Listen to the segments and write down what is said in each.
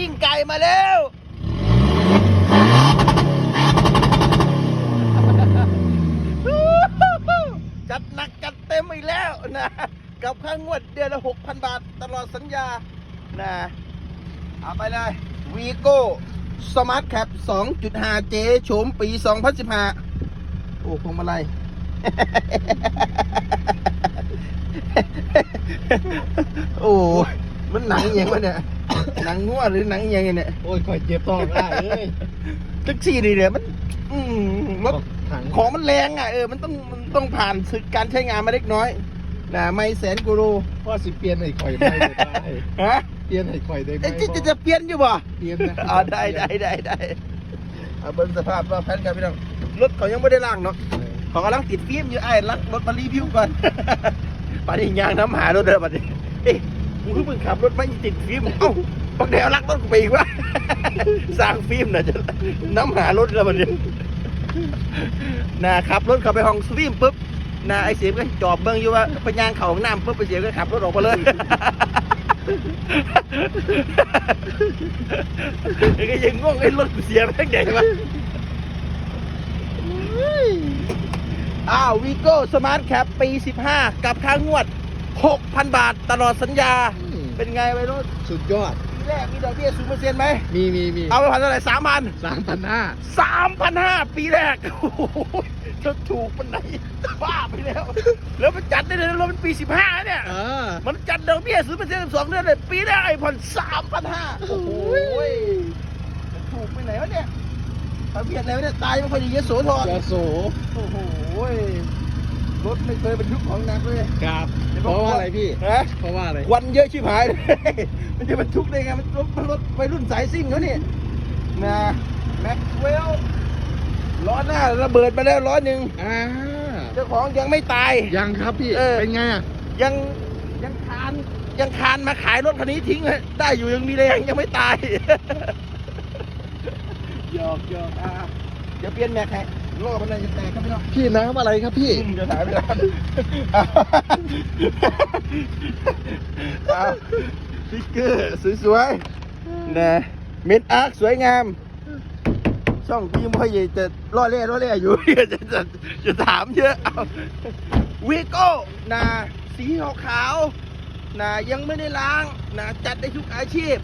ปิ้งไก่มาแล้วจัดหนักจัดเต็มอีกแล้วนะกับค่างวดเดือนละ6,000บาทตลอดสัญญานะเอาไปเลยวีโก้สมาร์ทแคป 2.5J โฉมปี 2015 โอ้พวงมาลัยโอ้ มันหนังอย่างวะเนี่ย หนังงัวหรือหนังอหย่างเนี่ยโอ้ยคอยเจ็บท้องได้เอ้ยจักซี่นี่เนี่ยมัน อืมรถถังของมันแรงอะเออมันต้องมันต้องผ่านศึกการใช้งานมาเล็กน้อยนะไม่แสนกูรูพ่อสิเปลี่ยนให้คอยไม่ได้ฮะเปลี่ยนให้คอยได้ไหมเอ้ยจะจะจะเปลี่ยนอยู่บ่เปลี่ยนนะอ๋อได้ได้ได้ได้เอาเบิ่งสภาพว่าแพนกันพี่น้องรถเขายังไม่ได้ล้างเนาะเขากำลังติดฟิล์มอยู่ไอ้ลักรถมารีวิวก่อนป่านนี้ยางน้ำหารถเด้อป่าน นี้เอ้ยมึงเพิ่งขับรถมาติดฟิล์มเอ้าบักเดี๋ยวลักรถกูไปอีกวะสร้างฟิล์มน่ะจะน้ำหารถแล้วป่านนี้นะขับรถเข้าไปห้องสวิมปุ๊บนะไอเสียมก็จอบเบิ่งอยู่ว่าพยางเขาห้องน้ำปุ๊บไอเสียมก็ขับรถออกมาเลยก็ยังงงไอ้รถกูเสียไปทั้งไหนวะอ้าววีโก้สมาร์ทแคปปี 15 กับค่างวด 6,000 บาทตลอดสัญญาอืมเป็นไงไปรถสุดยอดปีแรกมีดอกเบี้ยศูนย์เปอร์เซ็นต์ไหม มีมีมีเอาไปพันเท่าไหร่สามพันสามพันห้าสามพันห้าปีแรกโอ้โหจะถูกมันไหนบ้าไปแล้ว แล้วมันจัดได้เลยรถมันปีสิบห้าเนี่ย เออ มันจัดดอกเบี้ยศูนย์เปอร์เซ็นต์สองเดือนเลยปีแรกไอ้ผ่อนสามพันห้าโอ้โหจะถูกไปไหนวะเนี่ยทะเบียนอะไรวะเนี่ยตายไม่ค่อยดีเยอะโสธรจะโสโอ้โหรถไม่เคยบรรทุกของหนักเลย ครับ เพราะว่าอะไรพี่ฮะเพราะว่าอะไรควันเยอะชิบหายเลยมันจะบรรทุกได้ไงมันรถมันรถวัยรุ่นสายซิ่งเขาเนี่ยนะแม็กเวลล้อหน้าระเบิดมาแล้วล้อหนึ่งอ่าเจ้าของยังไม่ตาย ยังครับพี่เออเป็นไงอะยังยังคานยังคานมาขายรถคันนี้ทิ้งเลยได้อยู่ยังมีแรงยังไม่ตายหยอกหยอกอะเดี๋ยวเปลี่ยนแม็กให้ โลกมันเลยจะแตกครับพี่น้องพี่น้ำอะไรครับพี่อืมเดี๋ยวถามพี่ร้านเอาสติ๊กเกอร์สวยๆนะเม็ดอาร์คสวยงาม ช่องพี่ไม่อยจะล่อเล่ล่อเล่อยู่จะจะจะถามเยอะเอาวีโก้นะสีขาวๆนะยังไม่ได้ล้างนะจัดได้ทุกอาชีพ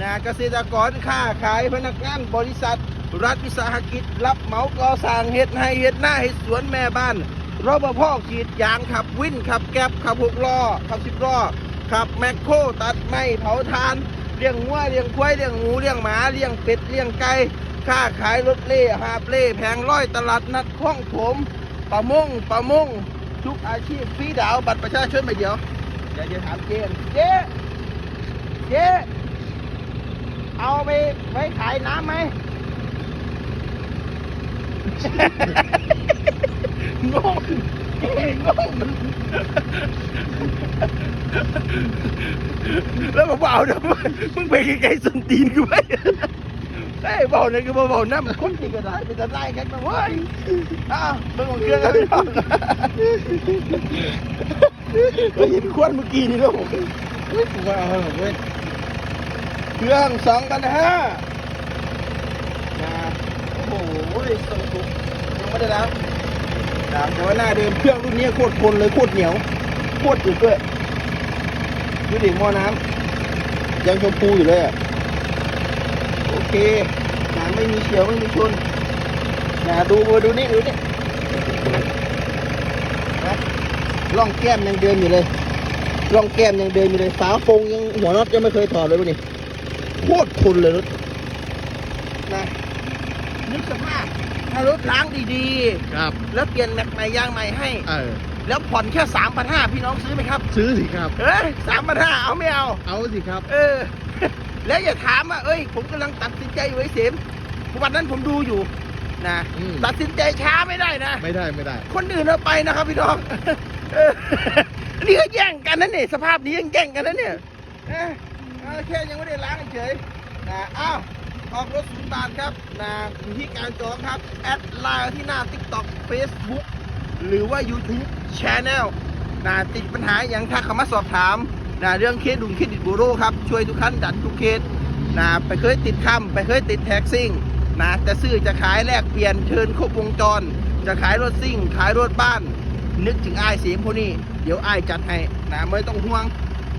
นะเกษตรกรค้าขายพนักงานบริษัท รัฐวิสาหกิจ รับเหมาก่อสร้างเฮ็ดให้เฮ็ดหน้าเฮ็ดสวนแม่บ้านรปภกรีดยางขับวินขับแก๊บขับหกล้อขับสิบล้อขับแมคโครตัดไม้เผาทานเลี้ยงวัวเลี้ยงควายเลี้ยงหมูเลี้ยงหมาเลี้ยงเป็ดเลี้ยงไก่ค้าขายรถเล่หาบเล่แผงร้อยตลาดนัดคล้องผมประมงประมงทุกอาชีพฟรีดาวบัตรประชาชนไปเดียวเดี๋ยวจะถามเจนเจ๊เจ๊เอาไปไว้ขายน้ำไหม งงงงแล้วมาเบาเดี๋ยมึงไปไกลๆส้นตีนกูไปไอ้เบาเนี่ยคือเบาๆน้ำคนจริงก็ได้เป็นแต่ได้กันมาเว้ยอ้าวมึงของเครื่องอะไรบ้างเราเห็นควันเมื่อกี้นี่แล้วผมว่าเออเว้ยเครื่องสองพันห้านะ โอ้โหส่งถูกยังไม่ได้ล้างล้างแต่ว่าหน้าเดิมเครื่องรุ่นนี้โคตรทนเลยโคตรเหนียวโคตรจุกเลยดูดิหม้อน้ำยังชมพูอยู่เลยอะโอเคน้ำไม่มีเฉียวไม่มีชนนะดูดูนี่ดูนี่นะร่องแก้มยังเดินอยู่เลยร่องแก้มยังเดินอยู่เลยฝาโฟงยังหัวน็อตยังไม่เคยถอดเลยวะนี่โคตรทนเลยรถนะ นึกสภาพถ้ารถล้างดีครับๆ แล้วเปลี่ยนแม็กใหม่ยางใหม่ให้ เออแล้วผ่อนแค่สามพันห้าพี่น้องซื้อไหมครับ ซื้อสิครับ เอ้ยสามพันห้าเอาไม่เอา เอาสิครับ เออ แล้วอย่าถามว่า เอ้ย ผมกำลังตัดสินใจอยู่ไอ้เสมวันนั้นผมดูอยู่นะอืม ตัดสินใจช้าไม่ได้นะ ไม่ได้ไม่ได้ คนอื่นเอาไปนะครับพี่น้อง เออนี่ก็แย่งกันนะเนี่ยสภาพนี้ยังแย่งกันนะเนี่ยเอ้ยเอาแค่ยังไม่ได้ล้างเฉยๆนะอ้าว ออกรถศูนย์บาทครับนะอยู่ที่การจองครับ แอดไลน์ที่หน้า TikTok Facebook หรือว่า YouTube Channel นะติดปัญหาอย่างทักเข้ามาสอบถามนะเรื่องเคสดุลเครดิตบูโรครับ ช่วยทุกขั้นดันทุกเคสนะไปเคยติดคำไปเคยติดแท็กซิ่งนะจะซื้อจะขายแลกเปลี่ยนเชิญครบวงจร จะขายรถซิ่ง ขายรถบ้าน นึกถึงไอ้ายเสียงพวกนี้ เดี๋ยวไอ้ายจัดให้นะไม่ต้องห่วง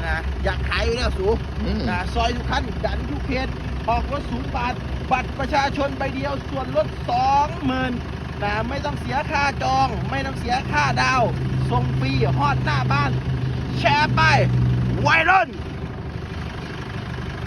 นะอยากขายอยู่แล้วสูอืมนะซอยทุกขั้นดันทุกเขต ออกรถสูงบาท บัตรประชาชนใบเดียว ส่วนลดสองหมื่นนะไม่ต้องเสียค่าจอง ไม่ต้องเสียค่าดาวส่งฟรีฮอดหน้าบ้าน แชร์ไปไวรัล